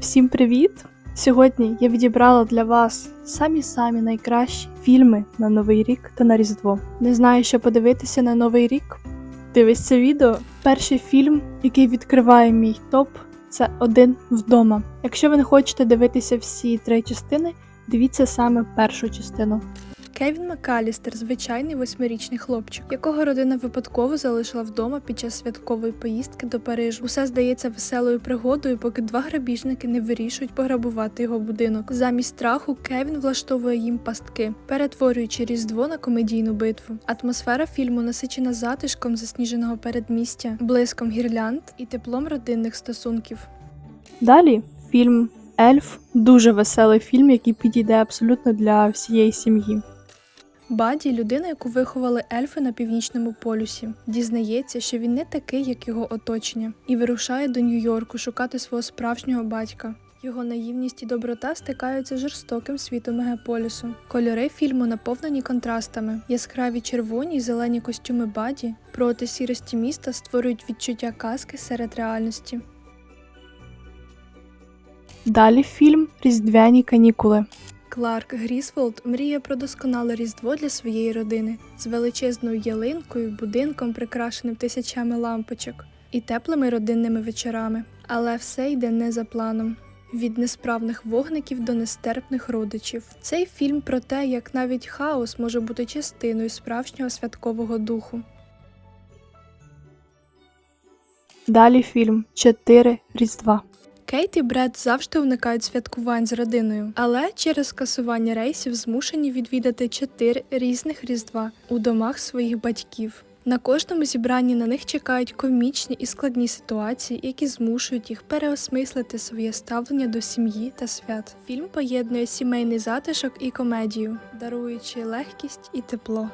Всім привіт! Сьогодні я відібрала для вас самі-самі найкращі фільми на Новий рік та на Різдво. Не знаю, що подивитися на Новий рік. Дивись це відео. Перший фільм, який відкриває мій топ, це один вдома. Якщо ви не хочете дивитися всі три частини, дивіться саме першу частину. Кевін Макалістер звичайний восьмирічний хлопчик, якого родина випадково залишила вдома під час святкової поїздки до Парижу. Усе здається веселою пригодою, поки два грабіжники не вирішують пограбувати його будинок. Замість страху Кевін влаштовує їм пастки, перетворюючи різдво на комедійну битву. Атмосфера фільму насичена затишком засніженого передмістя, блиском гірлянд і теплом родинних стосунків. Далі фільм Ельф дуже веселий фільм, який підійде абсолютно для всієї сім'ї. Баді, людина, яку виховали ельфи на північному полюсі, дізнається, що він не такий, як його оточення, і вирушає до Нью-Йорку шукати свого справжнього батька. Його наївність і доброта стикаються з жорстоким світом мегаполісу. Кольори фільму наповнені контрастами. Яскраві червоні й зелені костюми Баді проти сірості міста створюють відчуття казки серед реальності. Далі фільм Різдвяні канікули. Кларк Грісволд мріє про досконале різдво для своєї родини з величезною ялинкою, будинком, прикрашеним тисячами лампочок, і теплими родинними вечорами. Але все йде не за планом. Від несправних вогників до нестерпних родичів. Цей фільм про те, як навіть хаос може бути частиною справжнього святкового духу. Далі фільм Чотири Різдва. Кейт і Бред завжди уникають святкувань з родиною, але через скасування рейсів змушені відвідати чотири різних різдва у домах своїх батьків. На кожному зібранні на них чекають комічні і складні ситуації, які змушують їх переосмислити своє ставлення до сім'ї та свят. Фільм поєднує сімейний затишок і комедію, даруючи легкість і тепло.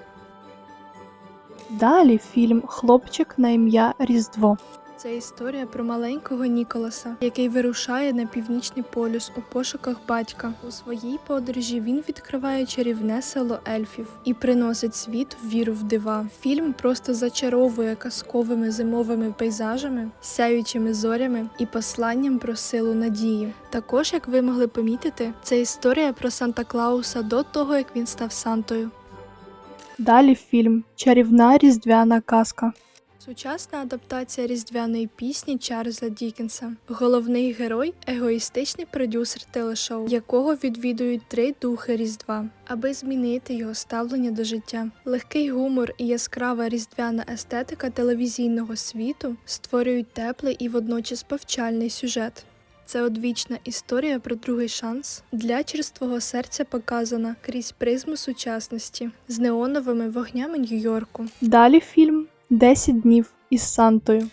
Далі фільм Хлопчик на ім'я Різдво. Це історія про маленького Ніколаса, який вирушає на північний полюс у пошуках батька. У своїй подорожі він відкриває чарівне село ельфів і приносить світ віру в дива. Фільм просто зачаровує казковими зимовими пейзажами, сяючими зорями і посланням про силу надії. Також, як ви могли помітити, це історія про Санта Клауса до того, як він став Сантою. Далі фільм Чарівна різдвяна казка. Сучасна адаптація різдвяної пісні Чарльза Дікенса. Головний герой егоїстичний продюсер телешоу, якого відвідують три духи Різдва, аби змінити його ставлення до життя. Легкий гумор і яскрава різдвяна естетика телевізійного світу створюють теплий і водночас повчальний сюжет. Це одвічна історія про другий шанс для черствого серця показана крізь призму сучасності з неоновими вогнями Нью-Йорку. Далі фільм «10 днів із Сантою.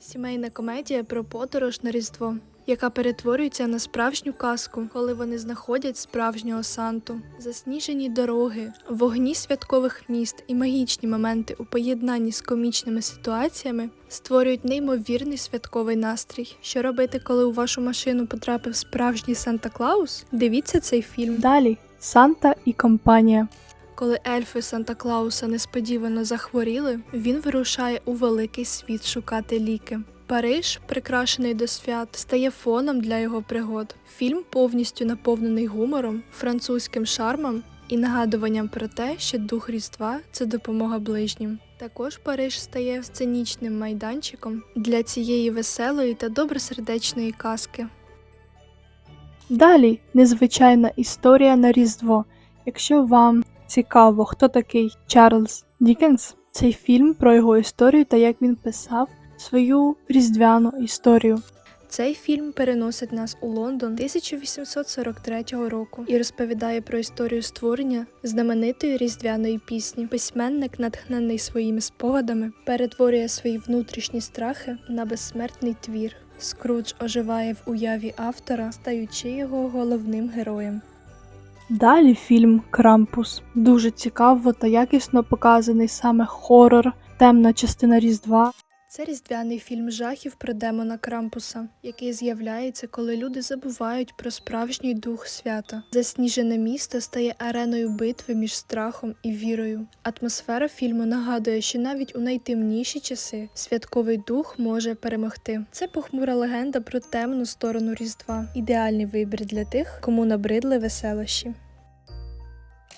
Сімейна комедія про подорож на Різдво, яка перетворюється на справжню казку, коли вони знаходять справжнього Санту. Засніжені дороги, вогні святкових міст і магічні моменти у поєднанні з комічними ситуаціями створюють неймовірний святковий настрій. Що робити, коли у вашу машину потрапив справжній Санта Клаус? Дивіться цей фільм. Далі Санта і компанія. Коли ельфи Санта Клауса несподівано захворіли, він вирушає у великий світ шукати ліки. Париж, прикрашений до свят, стає фоном для його пригод. Фільм повністю наповнений гумором, французьким шармом і нагадуванням про те, що дух Різдва це допомога ближнім. Також Париж стає сценічним майданчиком для цієї веселої та добросердечної казки. Далі незвичайна історія на Різдво. Якщо вам цікаво, хто такий Чарльз Дікенс, цей фільм про його історію та як він писав свою різдвяну історію. Цей фільм переносить нас у Лондон 1843 року і розповідає про історію створення знаменитої різдвяної пісні. Письменник, натхнений своїми спогадами, перетворює свої внутрішні страхи на безсмертний твір. Скрудж оживає в уяві автора, стаючи його головним героєм. Далі фільм Крампус. Дуже цікаво та якісно показаний саме хорор, темна частина Різдва. Це різдвяний фільм жахів про демона Крампуса, який з'являється, коли люди забувають про справжній дух свята. Засніжене місто стає ареною битви між страхом і вірою. Атмосфера фільму нагадує, що навіть у найтемніші часи святковий дух може перемогти. Це похмура легенда про темну сторону Різдва. Ідеальний вибір для тих, кому набридли веселощі.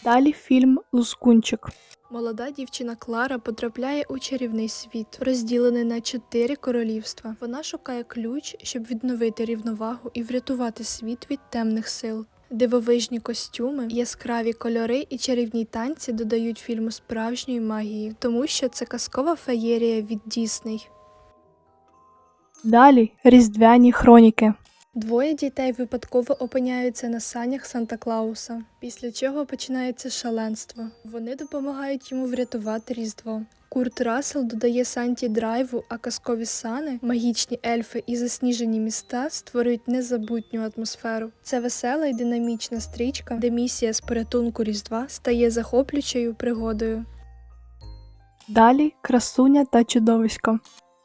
Далі фільм Лускунчик. Молода дівчина Клара потрапляє у чарівний світ, розділений на чотири королівства. Вона шукає ключ, щоб відновити рівновагу і врятувати світ від темних сил. Дивовижні костюми, яскраві кольори і чарівні танці додають фільму справжньої магії, тому що це казкова феєрія від Дісней. Далі різдвяні хроніки. Двоє дітей випадково опиняються на санях Санта Клауса, після чого починається шаленство. Вони допомагають йому врятувати Різдво. Курт Рассел додає Санті драйву, а казкові сани, магічні ельфи і засніжені міста створюють незабутню атмосферу. Це весела і динамічна стрічка, де місія з порятунку Різдва стає захоплюючою пригодою. Далі красуня та чудовисько.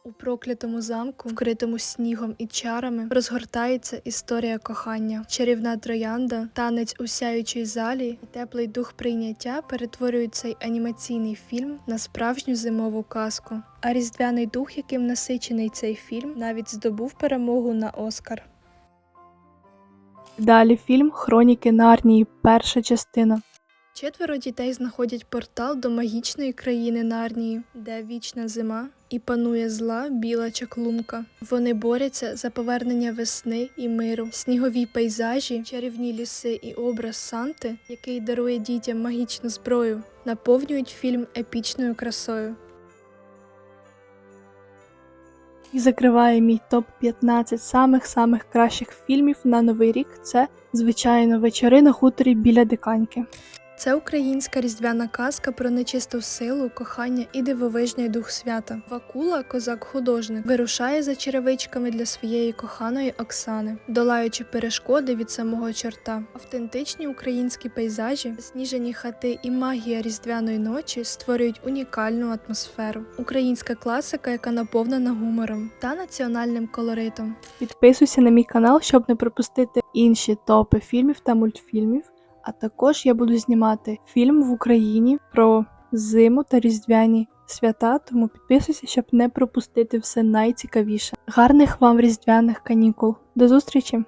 У проклятому замку, вкритому снігом і чарами, розгортається історія кохання. Чарівна троянда, танець у сяючій залі і теплий дух прийняття перетворюють цей анімаційний фільм на справжню зимову казку. А різдвяний дух, яким насичений цей фільм, навіть здобув перемогу на Оскар. Далі фільм Хроніки Нарнії, перша частина. Четверо дітей знаходять портал до магічної країни Нарнії, де вічна зима і панує зла біла чаклунка. Вони борються за повернення весни і миру, снігові пейзажі, чарівні ліси і образ Санти, який дарує дітям магічну зброю, наповнюють фільм епічною красою. І закриває мій топ 15 самих самих кращих фільмів на новий рік. Це звичайно вечори на хуторі біля диканьки. Це українська різдвяна казка про нечисту силу, кохання і дивовижний дух свята. Вакула, козак-художник, вирушає за черевичками для своєї коханої Оксани, долаючи перешкоди від самого чорта. Автентичні українські пейзажі, сніжені хати і магія різдвяної ночі створюють унікальну атмосферу. Українська класика, яка наповнена гумором та національним колоритом. Підписуйся на мій канал, щоб не пропустити інші топи фільмів та мультфільмів. А також я буду знімати фільм в Україні про зиму та різдвяні свята, тому підписуйся, щоб не пропустити все найцікавіше. Гарних вам різдвяних канікул. До зустрічі!